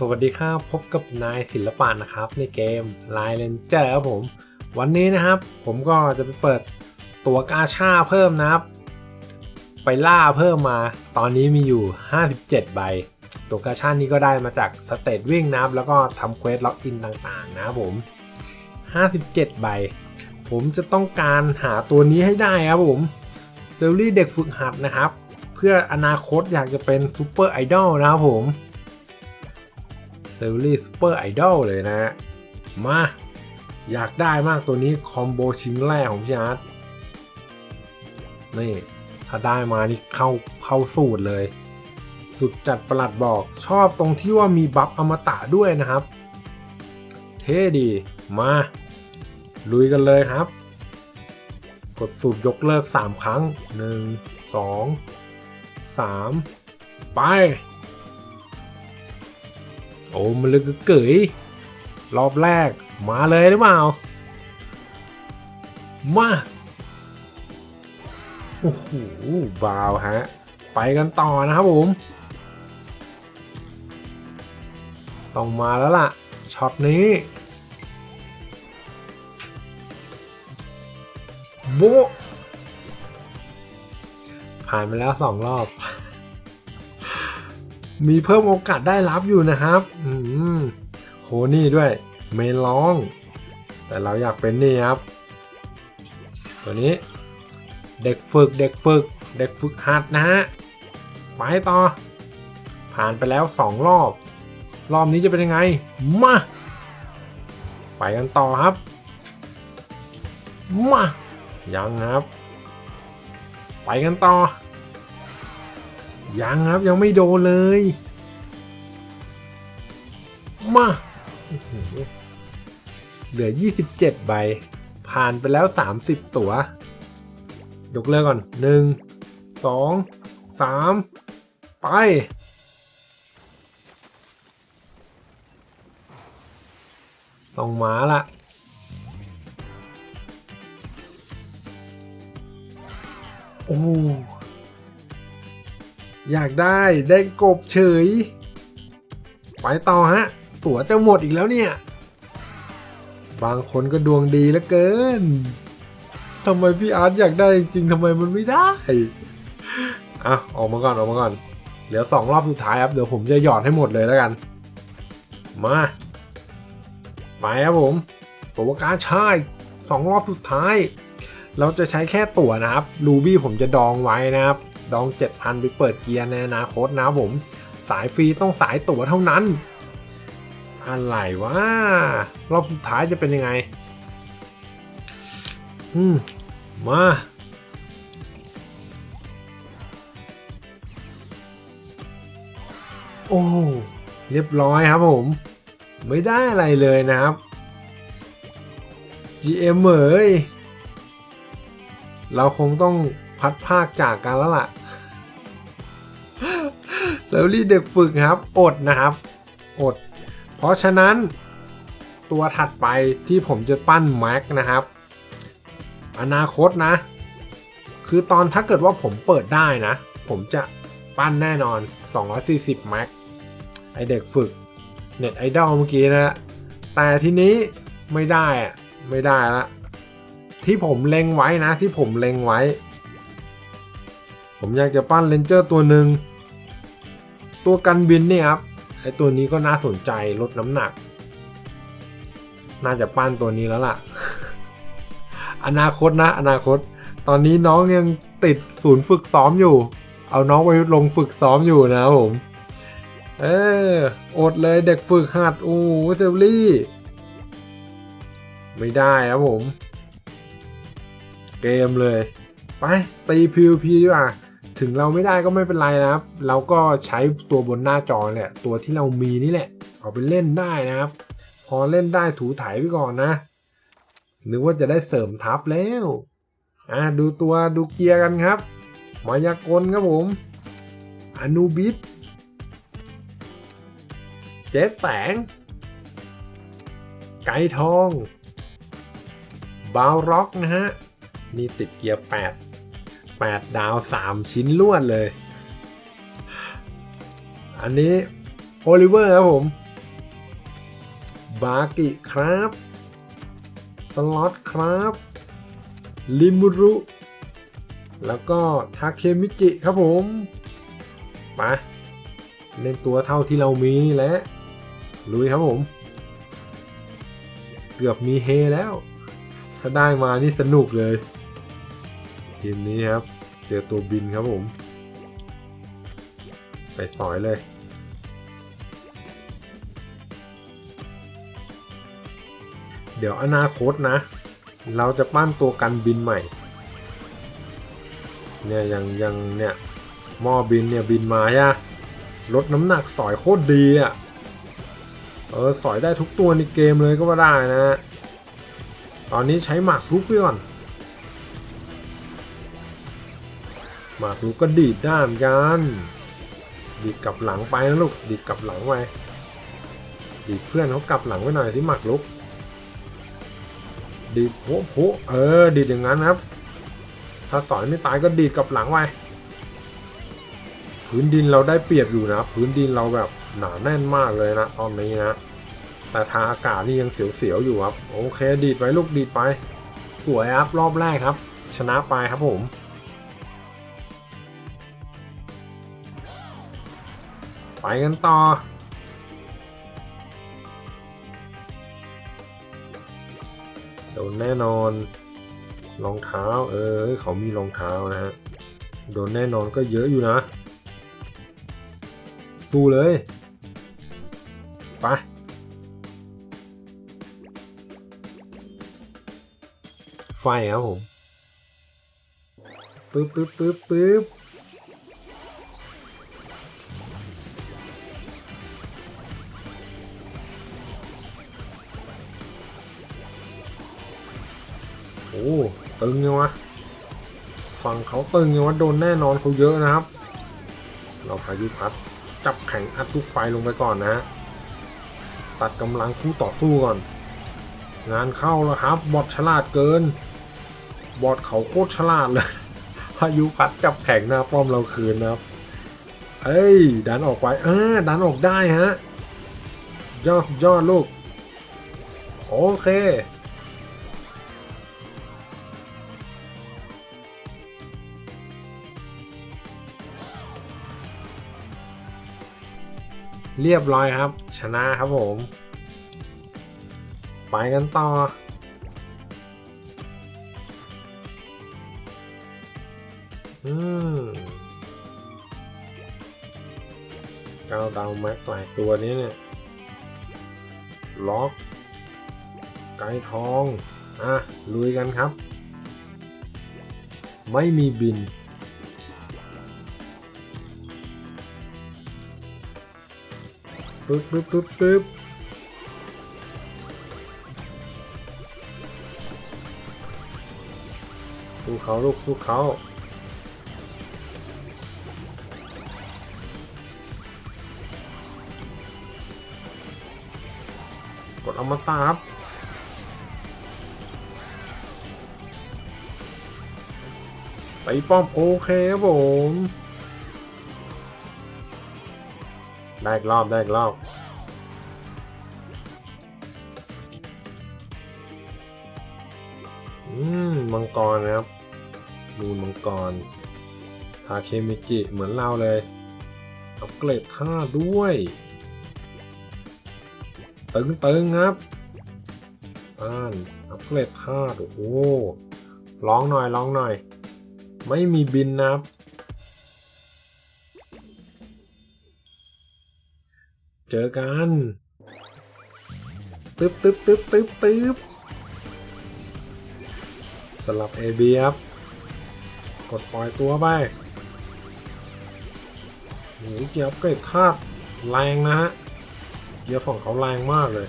สวัสดีครับพบกับนายศิลปะนะครับในเกม Line Ranger ครับผม วันนี้นะครับ ผมก็จะไปเปิดตัวกาชาเพิ่มนะครับ ไปล่าเพิ่มมา ตอนนี้มีอยู่ 57 ใบ ตัวกาชานี้ก็ได้มาจากสเตตวิ่งนะครับ แล้วก็ทำเควสล็อกอินต่างๆ นะครับผม 57 ใบ ผมจะต้องการหาตัวนี้ให้ได้ครับผมเซลลี่เด็กฝึกหัดนะครับ เพื่ออนาคตอยากจะเป็นซูเปอร์ไอดอลนะครับผม ซลลี่ซูเปอร์ไอดอลเลยนะมา อยากได้มากตัวนี้คอมโบชิ้นแรกของพี่อาร์ตนี่ ถ้าได้มานี่เข้าเข้าสูตรเลย สุดจัดประหลัดบอกชอบตรงที่ว่ามีบัฟอมตะด้วยนะครับ เท่ดี มา ลุยกันเลยครับ กดสูตรยกเลิก 3 ครั้ง 1 2 3 ไป อ้มันเลึกเกยรอบแรกมาเลยหรือเปล่า มา โอ้โหบาวฮะ ไปกันต่อนะครับผม ต้องมาแล้วล่ะ ช็อตนี้โบผ่านไปแล้วสองรอบ มีเพิ่มโอกาสได้รับอยู่นะครับ อืมโหนี่ด้วยเมลอง แต่เราอยากเป็นนี่ครับ ตัวนี้ เด็กฝึกเด็กฝึก เด็กฝึกหัดนะฮะไปต่อ ผ่านไปแล้วสองรอบ รอบนี้จะเป็นยังไง มาไปกันต่อครับ มา ยังครับ ไปกันต่อ ยังครับยังไม่โดนเลย มาเหลือ 27 ใบ ผ่านไปแล้ว 30 ตัว ยกเลิกก่อน 1 2 3 ไป ต้องมาละโอ้ อยากได้ได้กบเฉย ไปต่อฮะ ตั๋วจะหมดอีกแล้วเนี่ย บางคนก็ดวงดีเหลือเกินทำไมพี่อาร์ตอยากได้จริงทำไมมันไม่ได้อะออกมาก่อนออกมาก่อน เหลือสองรอบสุดท้ายครับ เดี๋ยวผมจะหยอดให้หมดเลยแล้วกัน มาไปครับผมตัวการใช่สองรอบสุดท้าย เราจะใช้แค่ตั๋วนะครับ รูบี้ผมจะดองไว้นะครับ ดอง 7,000 ไปเปิดเกียร์ในอนาคตนะผม สายฟรีต้องสายตั๋วเท่านั้น อะไรวะ รอบสุดท้ายจะเป็นยังไง อืม มาโอ้เรียบร้อยครับผม ไม่ได้อะไรเลยนะครับ GM เอ๋ยเราคงต้อง พัดภาคจากกันแล้วล่ะเซลลี่เด็กฝึกครับ อดนะครับ อด เพราะฉะนั้นตัวถัดไปที่ผมจะปั้นแม็กนะครับ อนาคตนะ คือตอนถ้าเกิดว่าผมเปิดได้นะ ผมจะปั้นแน่นอน 240แม็กไอเด็กฝึกเน็ตไอดอลเมื่อกี้นะแต่ทีนี้ไม่ได้อะไม่ได้ละที่ผมเล็งไว้นะ ที่ผมเล็งไว้ ผมอยากจะปั้นเลนเจอร์ตัวหนึ่ง ตัวกันบินเนี่ยครับ ไอตัวนี้ก็น่าสนใจลดน้ำหนัก น่าจะปั้นตัวนี้แล้วล่ะ อนาคตนะ อนาคต ตอนนี้น้องยังติดศูนย์ฝึกซ้อมอยู่ เอาน้องไปลงฝึกซ้อมอยู่นะครับผม เอออดเลยเด็กฝึกหัดโอ้เซลลี่ ไม่ได้ครับผม เกมเลย ไป ตี PVP ดีกว่า ถึงเราไม่ได้ก็ไม่เป็นไรนะครับ เราก็ใช้ตัวบนหน้าจอแหละ ตัวที่เรามีนี่แหละ เอาไปเล่นได้นะครับ พอเล่นได้ถูถ่ายไปก่อนนะ นึกว่าจะได้เสริมทัพแล้ว อะดูตัวดูเกียร์กันครับ มายากลครับผมอนูบิสเจ๊แสง ไก่ทอง บาวร็อกนะฮะ นี่ติดเกียร์ 8 8 ดาว 3 ชิ้นล้วนเลย อันนี้โอลิเวอร์ครับผม บากิครับ สล็อตครับ ลิมุรุ แล้วก็ทาเคมิจิครับผมมาเล่นตัวเท่าที่เรามีและลุยครับผม เกือบมีเฮแล้ว ถ้าได้มานี่สนุกเลย ทีมนี้ครับ เจอตัวบินครับผม ไปสอยเลย เดี๋ยวอนาคตนะ เราจะปั้นตัวกันบินใหม่ เนี่ยยังยังเนี่ยหม้อบินเนี่ยบินมาใช่ะลดน้ำหนักสอยโคตรดีอะ เออ สอยได้ทุกตัวในเกมเลยก็ว่าได้นะ ตอนนี้ใช้หมากรุกไปก่อน หมากรุกก็ดีดด้เหมือนกันดีดกลับหลังไปนะลูกดีดกลับหลังไปดีดเพื่อนเขากลับหลังไว้หน่อยที่หมากรุก ดีดโผโผเออดีดอย่างนั้นครับ ถ้าสอยไม่ตายก็ดีดกลับหลังไปพื้นดินเราได้เปรียบอยู่นะพื้นดินเราแบบหนาแน่นมากเลยนะตอนนี้นะแต่ทางอากาศนี่ยังเสียวๆอยู่ครับ โอเค ดีดไปลูกดีดไป สวยครับรอบแรกครับ ชนะไปครับผม ไปกันต่อ โดนแน่นอน รองเท้า เออ เขามีรองเท้านะฮะ โดนแน่นอนก็เยอะอยู่นะ สู้เลย ไปไฟครับผมปึ๊บปึ๊บปึ๊บปึ๊บ อ้ ตึงยังวะ ฝั่งเขาตึงยังวะโดนแน่นอนเขาเยอะนะครับ เราพายุพัดจับแข็งอัดลูกไฟลงไปก่อนนะฮะ ตัดกำลังคู่ต่อสู้ก่อน งานเข้าแล้วครับ บอดฉลาดเกิน บอดเขาโคตรฉลาดเลย พายุพัดจับแข็งหน้าป้อมเราคืนนะครับ เอ้ย ดันออกไปเออดันออกได้ฮะ ยอดสุดยอดลูก โอเค เรียบร้อยครับ ชนะครับผม ไปกันต่ออืมก้าดาวแม็กหลายตัวนี้เนี่ย ล็อก ไก่ทอง อะ ลุยกันครับ ไม่มีบิน ปึ๊บปึ๊บปึ๊บปึ๊บสู้เขาลูกสู้เขากดอมตะครับไปป้อมโอเคครับผม ได้อีกรอบได้อีกรอบอืมมังกรนะครับมูลมังกรทาเคมิจิเหมือนเราเลยอัปเกรดท่าด้วย ตึงตึงครับอ่านอัปเกรดท่าโอ้โหร้องหน่อยร้องหน่อย ไม่มีบินนะครับ เจอกันตึ๊บตึ๊บตึ๊บตึ๊บตึ๊บสลับ AB ครับ กดปล่อยตัวไปหนีเกียร์อัปเกรดคาดแรงนะฮะ เกียร์ของเขาแรงมากเลย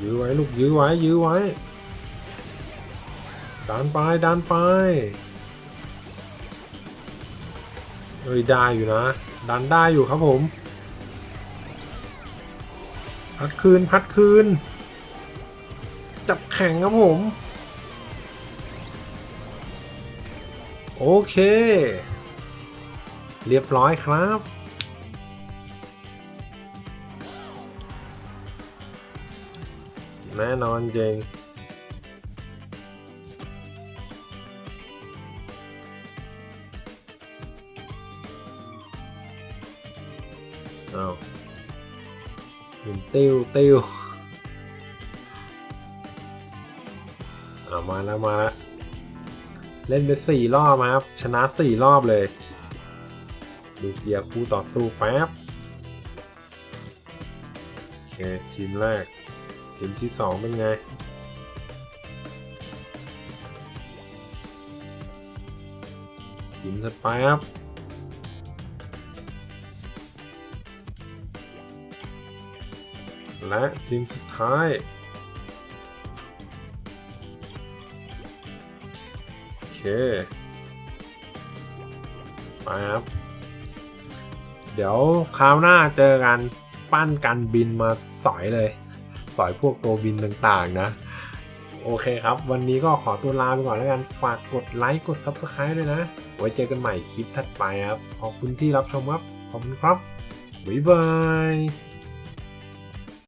ยื้อไว้ลูกยื้อไว้ยื้อไว้ดันไปดันไป ยได้อยู่นะ ดันได้อยู่ครับผม พัดคืนพัดคืน จับแข่งครับผม โอเค เรียบร้อยครับแน่นอนจริง เอาหินติ้วติ้วเอามาแล้วมาแล้วเล่นไปสี่รอบครับ ชนะสี่รอบเลย ดูเกียร์คู่ต่อสู้แป๊บโอเคทีมแรก ทีมที่สองเป็นไงทีมถัดไปครับ และทีมสุดท้าย โอเคไปครับ เดี๋ยวคราวหน้าเจอกันปั้นกันบินมาสอยเลย สอยพวกตัวบินต่างๆนะ โอเคครับ วันนี้ก็ขอตัวลาไปก่อนแล้วกัน ฝากกดไลค์กด Subscribe เลยนะ ไว้เจอกันใหม่คลิปถัดไปครับ ขอบคุณที่รับชมครับ ขอบคุณครับ บ๊ายบาย